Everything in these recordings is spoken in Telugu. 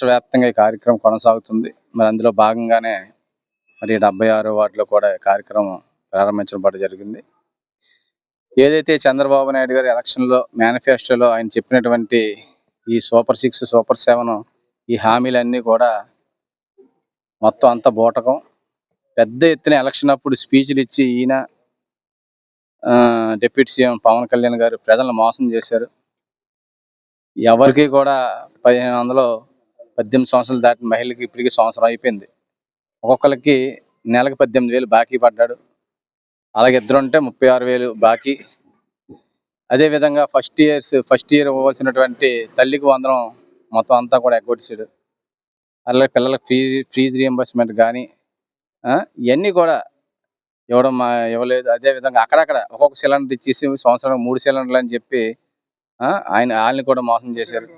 రాష్ట్ర వ్యాప్తంగా ఈ కార్యక్రమం కొనసాగుతుంది. మరి అందులో భాగంగానే మరి డెబ్బై ఆరు వార్డులో కూడా కార్యక్రమం ప్రారంభించబడి జరిగింది. ఏదైతే చంద్రబాబు నాయుడు గారి ఎలక్షన్లో మేనిఫెస్టోలో ఆయన చెప్పినటువంటి ఈ సూపర్ సిక్స్ సూపర్ సెవెన్ ఈ హామీలన్నీ కూడా మొత్తం అంతా బూటకం. పెద్ద ఎత్తున ఎలక్షన్ అప్పుడు స్పీచ్లు ఇచ్చి ఈయన డిప్యూటీ సీఎం పవన్ కళ్యాణ్ గారు ప్రజలను మోసం చేశారు. ఎవరికి కూడా పదిహేను వందలు పద్దెనిమిది సంవత్సరాలు దాటిన మహిళకి ఇప్పటికి సంవత్సరం అయిపోయింది. ఒక్కొక్కరికి నెలకు పద్దెనిమిది వేలు బాకీ పడ్డాడు. అలాగే ఇద్దరు ఉంటే ముప్పై ఆరు వేలు బాకీ. అదేవిధంగా ఫస్ట్ ఇయర్స్ ఫస్ట్ ఇయర్ ఇవ్వాల్సినటువంటి తల్లికి వందనం మొత్తం అంతా కూడా ఎగ్గొట్టేసాడు అలాగే పిల్లలకు ఫీ ఫీజు రియంబర్స్మెంట్ కానీ ఇవన్నీ కూడా ఇవ్వడం మా ఇవ్వలేదు. అదే విధంగా అక్కడక్కడ ఒక్కొక్క సిలిండర్ ఇచ్చేసి సంవత్సరం మూడు సిలిండర్లు అని చెప్పి ఆయన వాళ్ళని కూడా మోసం చేశారు.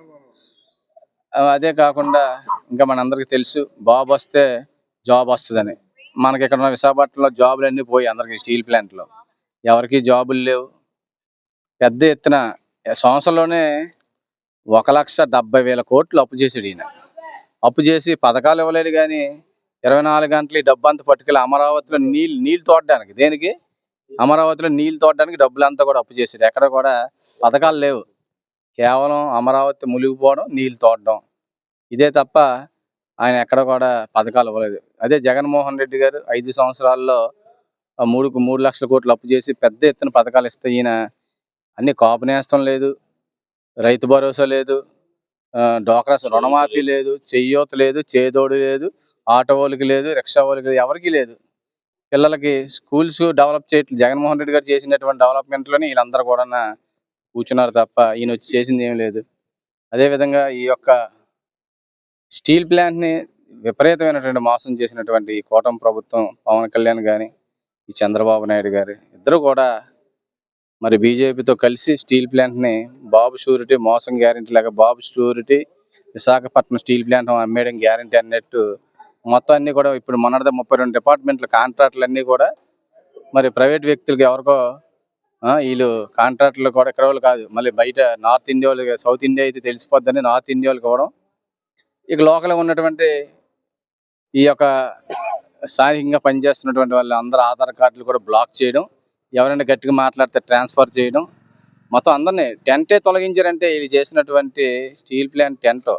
అదే కాకుండా ఇంకా మనందరికీ తెలుసు బాబు వస్తే జాబ్ వస్తుందని. మనకి ఇక్కడ ఉన్న విశాఖపట్నంలో జాబులు అన్నీ పోయి అందరికి స్టీల్ ప్లాంట్లో. ఎవరికి జాబులు లేవు. పెద్ద ఎత్తున సంవత్సరంలోనే ఒక లక్ష డెబ్బై వేల కోట్లు అప్పు చేసాడు ఈయన. అప్పు చేసి పథకాలు ఇవ్వలేదు కానీ ఇరవై నాలుగు గంటలు ఈ డబ్బు అంతా పట్టుకెళ్ళి అమరావతిలో నీళ్ళు నీళ్ళు తోడడానికి. దేనికి? అమరావతిలో నీళ్ళు తోడడానికి డబ్బులు అంతా కూడా అప్పు చేసాడు ఎక్కడ కూడా పథకాలు లేవు. కేవలం అమరావతి మునిగిపోవడం నీళ్ళు తోడడం. ఇదే తప్ప ఆయన ఎక్కడ కూడా పథకాలు ఇవ్వలేదు. అదే జగన్మోహన్ రెడ్డి గారు ఐదు సంవత్సరాల్లో ఆ మూడు లక్షల కోట్లు అప్పు చేసి పెద్ద ఎత్తున పథకాలు ఇస్తే ఈయన అన్ని కాపు నేస్తం లేదు రైతు భరోసా లేదు ఆ, డోక్రా రుణమాఫీ లేదు. చెయ్యోత లేదు చేదోడు లేదు ఆటో వాళ్ళకి లేదు రిక్షా వాళ్ళకి లేదు ఎవరికీ లేదు. పిల్లలకి స్కూల్స్ డెవలప్ చేయట్లేదు జగన్మోహన్ రెడ్డి గారు చేసినటువంటి డెవలప్మెంట్లోని వీళ్ళందరూ కూడా కూర్చున్నారు తప్ప ఈయన వచ్చి చేసింది ఏం లేదు. అదేవిధంగా ఈ యొక్క స్టీల్ ప్లాంట్ని విపరీతమైనటువంటి మోసం చేసినటువంటి ఈ ప్రభుత్వం పవన్ కళ్యాణ్ కానీ ఈ చంద్రబాబు నాయుడు గారు ఇద్దరు కూడా మరి బీజేపీతో కలిసి స్టీల్ ప్లాంట్ని బాబు షూరిటీ మోసం గ్యారెంటీ లాగా Babu surety Visakhapatnam steel plant అమ్మేయడం గ్యారెంటీ అన్నట్టు మొత్తం అన్ని కూడా ఇప్పుడు మొన్నటిద ముప్పై రెండు డిపార్ట్మెంట్ల కాంట్రాక్టులు అన్నీ కూడా మరి ప్రైవేట్ వ్యక్తులకి ఎవరికో వీళ్ళు కాంట్రాక్టులు కూడా ఇక్కడ వాళ్ళు కాదు. మళ్ళీ బయట నార్త్ ఇండియా వాళ్ళు సౌత్ ఇండియా అయితే తెలిసిపోద్దని నార్త్ ఇండియా వాళ్ళు ఇవ్వడం ఇక లోకల్ ఉన్నటువంటి ఈ యొక్క స్థానికంగా పనిచేస్తున్నటువంటి వాళ్ళు అందరు ఆధార్ కార్డులు కూడా బ్లాక్ చేయడం ఎవరైనా గట్టిగా మాట్లాడితే ట్రాన్స్ఫర్ చేయడం. మొత్తం అందరినీ టెంటే తొలగించారంటే ఇది చేసినటువంటి steel plant tent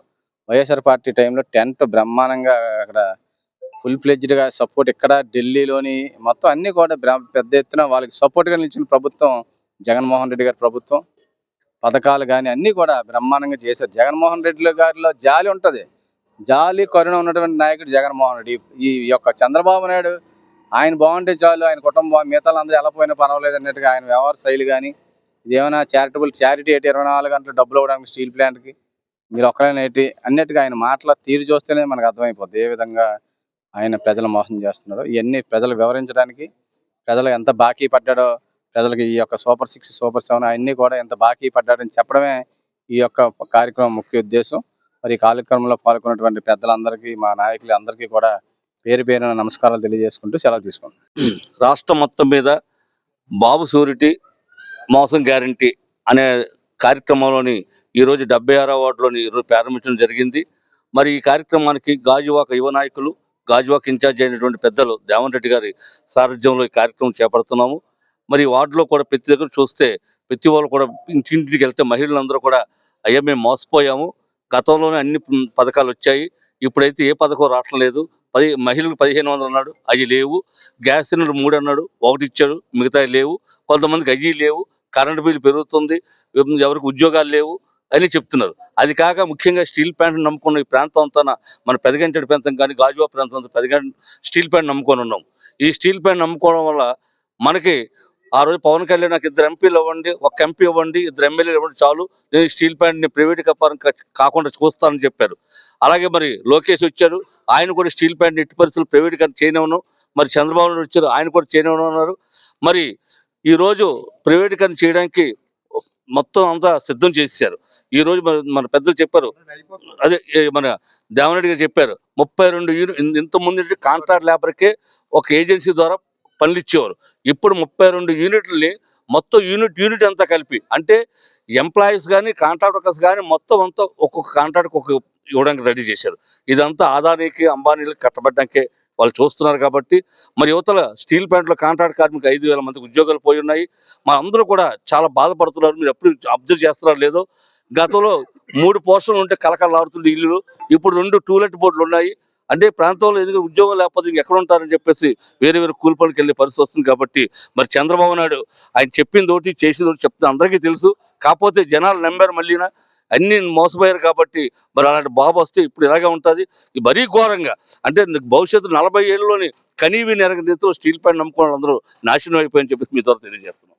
YSR party టైంలో టెంట్ బ్రహ్మాండంగా అక్కడ ఫుల్గా సపోర్ట్ ఇక్కడ ఢిల్లీలోని మొత్తం అన్ని కూడా పెద్ద ఎత్తున వాళ్ళకి సపోర్ట్గా గా నిలిచిన ప్రభుత్వం జగన్మోహన్ రెడ్డి గారి ప్రభుత్వం. పథకాలు కానీ అన్ని కూడా బ్రహ్మాండంగా చేశారు. జగన్మోహన్ రెడ్డి గారిలో జాలి ఉంటుంది. జాలి కరుణ ఉన్నటువంటి నాయకుడు జగన్మోహన్ రెడ్డి. ఈ యొక్క చంద్రబాబు నాయుడు ఆయన బాగుంటే చాలు ఆయన కుటుంబం మిగతా అందరూ ఎలా పోయినా పర్వాలేదు అన్నట్టుగా ఆయన వ్యవహార శైలి కానీ ఇదేమైనా చారిటబుల్ చారిటీ ఏంటి ఇరవై నాలుగు గంటలు డబ్బులు ఇవ్వడానికి స్టీల్ ప్లాంట్కి మీరు ఒక్కరైనా ఏంటి? అన్నట్టుగా ఆయన మాటల తీరు చూస్తేనే మనకు అర్థమైపోద్ది. ఏ విధంగా ఆయన ప్రజలు మోసం చేస్తున్నాడు ఇవన్నీ ప్రజలు వివరించడానికి ప్రజలు ఎంత బాకీ పడ్డాడో ప్రజలకు ఈ యొక్క సూపర్ సిక్స్ సూపర్ సెవెన్ అవన్నీ కూడా ఎంత బాకీ పడ్డాడని చెప్పడమే ఈ యొక్క కార్యక్రమం ముఖ్య ఉద్దేశం. మరి ఈ కార్యక్రమంలో పాల్గొన్నటువంటి పెద్దలందరికీ మా నాయకులు అందరికీ కూడా పేరు పేరున నమస్కారాలు తెలియజేసుకుంటూ సెలవు తీసుకుంటాం రాష్ట్రం మొత్తం మీద బాబు సూరిటీ మోసం గ్యారంటీ అనే కార్యక్రమంలోని ఈరోజు డెబ్బై ఆరో వార్డులోని ఈరోజు ప్రారంభించడం జరిగింది. మరి ఈ కార్యక్రమానికి గాజువాక యువ నాయకులు గాజువాక్ ఇన్ఛార్జ్ అయినటువంటి పెద్దలు దేవన్ రెడ్డి గారి సారథ్యంలో ఈ కార్యక్రమం చేపడుతున్నాము. మరి వార్డులో కూడా ప్రతి దగ్గర చూస్తే ప్రతి వాళ్ళు కూడా ఇంటింటికి వెళ్తే మహిళలందరూ కూడా అయ్యా మేము మోసపోయాము. గతంలోనే అన్ని పథకాలు వచ్చాయి. ఇప్పుడైతే ఏ పథకం రావట్లేదు లేదు. పది మహిళలు పదిహేను వందలు అన్నాడు. అవి లేవు. గ్యాస్ సిలిండర్ మూడు అన్నాడు. ఒకటి ఇచ్చాడు. మిగతా లేవు. కొంతమందికి అయ్యి లేవు. కరెంటు బిల్లు పెరుగుతుంది. ఎవరికి ఉద్యోగాలు లేవు. అని చెప్తున్నారు. అది కాక ముఖ్యంగా స్టీల్ ప్లాంట్ నమ్ముకున్న ఈ ప్రాంతం అంతా మన పెదగంచడి ప్రాంతం కానీ గాజువా ప్రాంతం అంతా పెదగం స్టీల్ ప్లాంట్ నమ్ముకొని ఉన్నాం. ఈ స్టీల్ ప్లాంట్ నమ్ముకోవడం వల్ల మనకి ఆ రోజు పవన్ కళ్యాణ్ నాకు ఇద్దరు ఎంపీలు ఇవ్వండి ఒక ఎంపీ ఇవ్వండి ఇద్దరు ఎమ్మెల్యేలు ఇవ్వండి చాలు. నేను స్టీల్ ప్లాంట్ని ప్రైవేట్ వ్యాపారం కాకుండా చూస్తానని చెప్పారు. అలాగే మరి లోకేష్ వచ్చారు. ఆయన కూడా స్టీల్ ప్లాంట్ ఎట్టి పరిస్థితులు ప్రైవేట్గా చేయనివ్వను. మరి చంద్రబాబు నాయుడు వచ్చారు. ఆయన కూడా చేయనివ్వను అన్నారు. మరి ఈ రోజు ప్రైవేటీకరణ చేయడానికి మొత్తం అంతా సిద్ధం చేశారు. ఈ రోజు మన పెద్దలు చెప్పారు. అదే మన దేవరెడ్డి గారు చెప్పారు. ముప్పై రెండు యూనిట్ ఇంత ముందు కాంట్రాక్ట్ లేబర్కే ఒక ఏజెన్సీ ద్వారా పనులు ఇచ్చేవారు ఇప్పుడు ముప్పై రెండు యూనిట్లని మొత్తం యూనిట్ యూనిట్ అంతా కలిపి అంటే ఎంప్లాయీస్ కానీ కాంట్రాక్ట్ వర్కర్స్ కానీ మొత్తం అంతా ఒక్కొక్క కాంట్రాక్ట్ ఒక ఇవ్వడానికి రెడీ చేశారు. ఇదంతా ఆదానికి అంబానీలకు కట్టబడ్డాకే వాళ్ళు చూస్తున్నారు కాబట్టి మరి యువతల స్టీల్ ప్లాంట్లో కాంట్రాక్ట్ కార్మికులు ఐదు వేల మందికి ఉద్యోగాలు పోయి ఉన్నాయి. మన అందరూ కూడా చాలా బాధపడుతున్నారు. మీరు ఎప్పుడు అబ్జర్వ్ చేస్తున్నారో లేదో. గతంలో మూడు పోస్టులు ఉంటే కలకలాడుతుంది ఇల్లు ఇప్పుడు రెండు టూలెట్ బోర్డులు ఉన్నాయి. అంటే ప్రాంతంలో ఎందుకు ఉద్యోగం లేకపోతే ఇంక ఎక్కడ ఉంటారని చెప్పేసి వేరే వేరే కూలి పనికి వెళ్ళే పరిస్థితి వస్తుంది కాబట్టి మరి చంద్రబాబు నాయుడు ఆయన చెప్పింది ఒకటి చేసింది ఒకటి చెప్తే అందరికీ తెలుసు. కాకపోతే జనాలు నమ్మారు మళ్ళీనా? అన్ని మోసపోయారు కాబట్టి మరి అలాంటి బాబు వస్తే ఇప్పుడు ఇలాగే ఉంటుంది. మరీ ఘోరంగా. అంటే భవిష్యత్తు నలభై ఏళ్ళలోని కనీవి నెరగ రీతిలో స్టీల్ ప్యాంట్ నమ్ముకోవడం అందరూ నాశనం అయిపోయని చెప్పేసి మీ ద్వారా తెలియజేస్తున్నాను